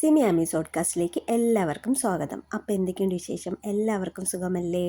സിമി ആമി സോഡ്കാസ്റ്റിലേക്ക് എല്ലാവർക്കും സ്വാഗതം. അപ്പോൾ എന്തൊക്കെയുണ്ട് വിശേഷം? എല്ലാവർക്കും സുഖമല്ലേ?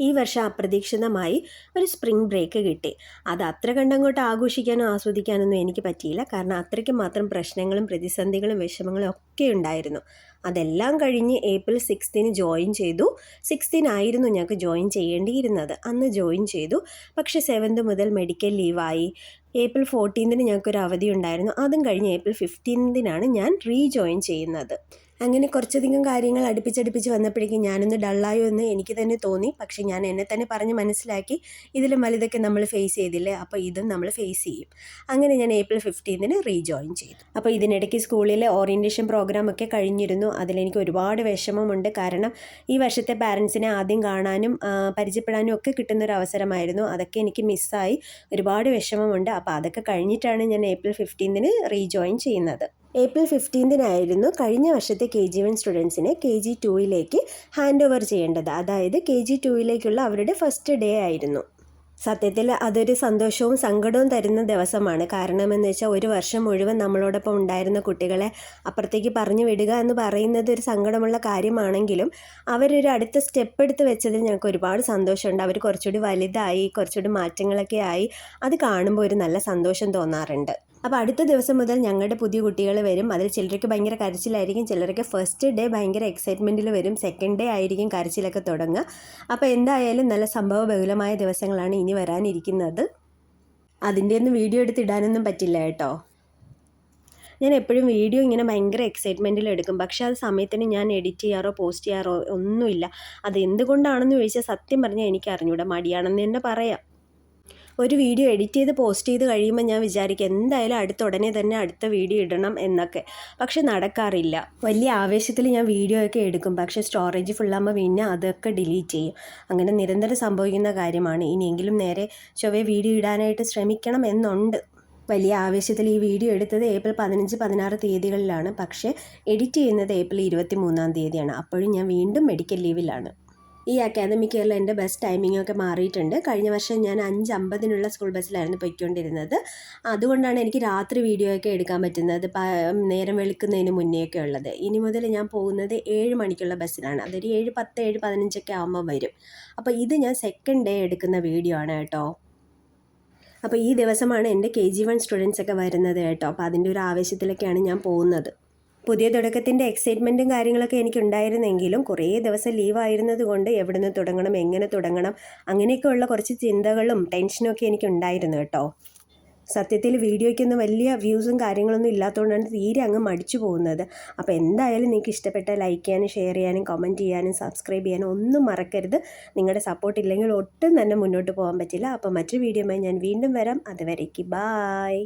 ഈ വർഷം അപ്രതീക്ഷിതമായി ഒരു സ്പ്രിംഗ് ബ്രേക്ക് കിട്ടി. അത് അത്ര കണ്ടങ്ങോട്ട് ആഘോഷിക്കാനോ ആസ്വദിക്കാനൊന്നും എനിക്ക് പറ്റിയില്ല. കാരണം അത്രയ്ക്ക് മാത്രം പ്രശ്നങ്ങളും പ്രതിസന്ധികളും വിഷമങ്ങളും ഒക്കെ ഉണ്ടായിരുന്നു. അതെല്ലാം കഴിഞ്ഞ് ഏപ്രിൽ സിക്സ്തീന് ജോയിൻ ചെയ്തു. സിക്സ്തീൻ ആയിരുന്നു ഞങ്ങൾക്ക് ജോയിൻ ചെയ്യേണ്ടിയിരുന്നത്. അന്ന് ജോയിൻ ചെയ്തു. പക്ഷേ സെവൻത് മുതൽ മെഡിക്കൽ ലീവായി ഏപ്രിൽ ഫോർട്ടീൻതിന് ഞങ്ങൾക്കൊരു അവധി ഉണ്ടായിരുന്നു. അതും കഴിഞ്ഞ് ഏപ്രിൽ ഫിഫ്റ്റീൻതിനാണ് ഞാൻ റീജോയിൻ ചെയ്യുന്നത്. അങ്ങനെ കുറച്ചധികം കാര്യങ്ങൾ അടുപ്പിച്ചടുപ്പിച്ച് വന്നപ്പോഴേക്കും ഞാനൊന്ന് ഡള്ളായോ എന്ന് എനിക്ക് തന്നെ തോന്നി. പക്ഷെ ഞാൻ എന്നെ തന്നെ പറഞ്ഞ് മനസ്സിലാക്കി ഇതിലും വലുതൊക്കെ നമ്മൾ ഫേസ് ചെയ്തില്ലേ? അപ്പോൾ ഇതും നമ്മൾ ഫേസ് ചെയ്യും. അങ്ങനെ ഞാൻ ഏപ്രിൽ ഫിഫ്റ്റീൻതിന് റീജോയിൻ ചെയ്തു. അപ്പോൾ ഇതിനിടയ്ക്ക് സ്കൂളിലെ ഓറിയന്റേഷൻ പ്രോഗ്രാം ഒക്കെ കഴിഞ്ഞിരുന്നു. അതിലെനിക്ക് ഒരുപാട് വിഷമമുണ്ട്. കാരണം ഈ വർഷത്തെ പാരൻസിനെ ആദ്യം കാണാനും പരിചയപ്പെടാനും ഒക്കെ കിട്ടുന്നൊരു അവസരമായിരുന്നു. അതൊക്കെ എനിക്ക് മിസ്സായി ഒരുപാട് വിഷമമുണ്ട്. അപ്പോൾ അതൊക്കെ കഴിഞ്ഞിട്ടാണ് ഞാൻ ഏപ്രിൽ ഫിഫ്റ്റീൻതിന് റീജോയിൻ ചെയ്യുന്നത്. ഏപ്രിൽ ഫിഫ്റ്റീൻതിനായിരുന്നു കഴിഞ്ഞ വർഷത്തെ കെ ജി വൺ സ്റ്റുഡൻസിനെ കെ ജി ടുവിലേക്ക് ഹാൻഡ് ഓവർ ചെയ്യേണ്ടത്. അതായത് കെ ജി ടുവിലേക്കുള്ള അവരുടെ ഫസ്റ്റ് ഡേ ആയിരുന്നു. സത്യത്തിൽ അതൊരു സന്തോഷവും സങ്കടവും തരുന്ന ദിവസമാണ്. കാരണമെന്ന് വെച്ചാൽ ഒരു വർഷം മുഴുവൻ നമ്മളോടൊപ്പം ഉണ്ടായിരുന്ന കുട്ടികളെ അപ്പുറത്തേക്ക് പറഞ്ഞു വിടുക എന്ന് പറയുന്നത് ഒരു സങ്കടമുള്ള കാര്യമാണെങ്കിലും അവരൊരു അടുത്ത സ്റ്റെപ്പ് എടുത്ത് വെച്ചതിൽ ഞങ്ങൾക്ക് ഒരുപാട് സന്തോഷമുണ്ട്. അവർ കുറച്ചുകൂടി വലുതായി കുറച്ചുകൂടി മാറ്റങ്ങളൊക്കെ ആയി. അത് കാണുമ്പോൾ ഒരു നല്ല സന്തോഷം തോന്നാറുണ്ട്. അപ്പോൾ അടുത്ത ദിവസം മുതൽ ഞങ്ങളുടെ പുതിയ കുട്ടികൾ വരും. അതിൽ ചിലർക്ക് ഭയങ്കര കരച്ചിലായിരിക്കും ചിലർക്ക് ഫസ്റ്റ് ഡേ ഭയങ്കര എക്സൈറ്റ്മെന്റിൽ വരും സെക്കൻഡ് ഡേ ആയിരിക്കും കരച്ചിലൊക്കെ തുടങ്ങുക. അപ്പോൾ എന്തായാലും നല്ല സംഭവ ബഹുലമായ ദിവസങ്ങളാണ് ഇനി വരാനിരിക്കുന്നത്. അതിന്റെ ഒന്നും വീഡിയോ എടുത്തിടാനൊന്നും പറ്റില്ല കേട്ടോ. ഞാൻ എപ്പോഴും വീഡിയോ ഇങ്ങനെ ഭയങ്കര എക്സൈറ്റ്മെന്റിൽ എടുക്കും. പക്ഷേ അത് സമയത്തിന് ഞാൻ എഡിറ്റ് ചെയ്യാറോ പോസ്റ്റ് ചെയ്യാറോ ഒന്നുമില്ല. അത് എന്തുകൊണ്ടാണെന്ന് ചോദിച്ചാൽ സത്യം പറഞ്ഞാൽ എനിക്ക് അറിഞ്ഞൂടാ മടിയാണെന്ന് തന്നെ പറയാം. ഒരു വീഡിയോ എഡിറ്റ് ചെയ്ത് പോസ്റ്റ് ചെയ്ത് കഴിയുമ്പോൾ ഞാൻ വിചാരിക്കും എന്തായാലും അടുത്ത ഉടനെ തന്നെ അടുത്ത വീഡിയോ ഇടണം എന്നൊക്കെ. പക്ഷെ നടക്കാറില്ല. വലിയ ആവേശത്തിൽ ഞാൻ വീഡിയോ ഒക്കെ എടുക്കും. പക്ഷേ സ്റ്റോറേജ് ഫുള്ളാകുമ്പോൾ പിന്നെ അതൊക്കെ ഡിലീറ്റ് ചെയ്യും. അങ്ങനെ നിരന്തരം സംഭവിക്കുന്ന കാര്യമാണ്. ഇനിയെങ്കിലും നേരെ ചൊവ്വേ വീഡിയോ ഇടാനായിട്ട് ശ്രമിക്കണം എന്നുണ്ട്. വലിയ ആവേശത്തിൽ ഈ വീഡിയോ എടുത്തത് ഏപ്രിൽ പതിനഞ്ച് പതിനാറ് തീയതികളിലാണ്. പക്ഷേ എഡിറ്റ് ചെയ്യുന്നത് ഏപ്രിൽ ഇരുപത്തി മൂന്നാം തീയതിയാണ്. അപ്പോഴും ഞാൻ വീണ്ടും മെഡിക്കൽ ലീവിലാണ് ഈ അക്കാദമിക് ഇയറിൽ എന്റെ ബസ് ടൈമിംഗ് ഒക്കെ മാറിയിട്ടുണ്ട്. കഴിഞ്ഞ വർഷം ഞാൻ അഞ്ച് അമ്പതിനുള്ള സ്കൂൾ ബസ്സിലായിരുന്നു പൊയ്ക്കൊണ്ടിരുന്നത്. അതുകൊണ്ടാണ് എനിക്ക് രാത്രി വീഡിയോ ഒക്കെ എടുക്കാൻ പറ്റുന്നത്. നേരം വെളുക്കുന്നതിന് മുന്നേ ഒക്കെ ഉള്ളത്. ഇനി മുതൽ ഞാൻ പോകുന്നത് ഏഴ് മണിക്കുള്ള ബസ്സിലാണ് അതൊരു ഏഴ് പത്ത് ഏഴ് പതിനഞ്ചൊക്കെ ആകുമ്പോൾ വരും. അപ്പോൾ ഇത് ഞാൻ സെക്കൻഡ് ഡേ എടുക്കുന്ന വീഡിയോ ആണ് കേട്ടോ. അപ്പോൾ ഈ ദിവസമാണ് എന്റെ കെ ജി വൺ സ്റ്റുഡൻസ് ഒക്കെ വരുന്നത് കേട്ടോ. അപ്പോൾ അതിന്റെ ഒരു ആവേശത്തിലൊക്കെയാണ് ഞാൻ പോകുന്നത്. പുതിയ തുടക്കത്തിന്റെ എക്സൈറ്റ്മെന്റും കാര്യങ്ങളൊക്കെ എനിക്കുണ്ടായിരുന്നെങ്കിലും കുറേ ദിവസം ലീവായിരുന്നത് കൊണ്ട് എവിടെ നിന്ന് തുടങ്ങണം എങ്ങനെ തുടങ്ങണം അങ്ങനെയൊക്കെയുള്ള കുറച്ച് ചിന്തകളും ടെൻഷനും ഒക്കെ എനിക്കുണ്ടായിരുന്നു കേട്ടോ. സത്യത്തിൽ വീഡിയോയ്ക്കൊന്നും വലിയ വ്യൂസും കാര്യങ്ങളൊന്നും ഇല്ലാത്തതുകൊണ്ടാണ് തീരെ അങ്ങ് മടിച്ചു പോകുന്നത്. അപ്പോൾ എന്തായാലും നിങ്ങൾക്ക് ഇഷ്ടപ്പെട്ട ലൈക്ക് ചെയ്യാനും ഷെയർ ചെയ്യാനും കമന്റ് ചെയ്യാനും സബ്സ്ക്രൈബ് ചെയ്യാനും ഒന്നും മറക്കരുത്. നിങ്ങളുടെ സപ്പോർട്ട് ഇല്ലെങ്കിൽ ഒട്ടും തന്നെ മുന്നോട്ട് പോകാൻ പറ്റില്ല. അപ്പോൾ മറ്റൊരു വീഡിയോയുമായി ഞാൻ വീണ്ടും വരാം. അതുവരേക്ക് ബായ്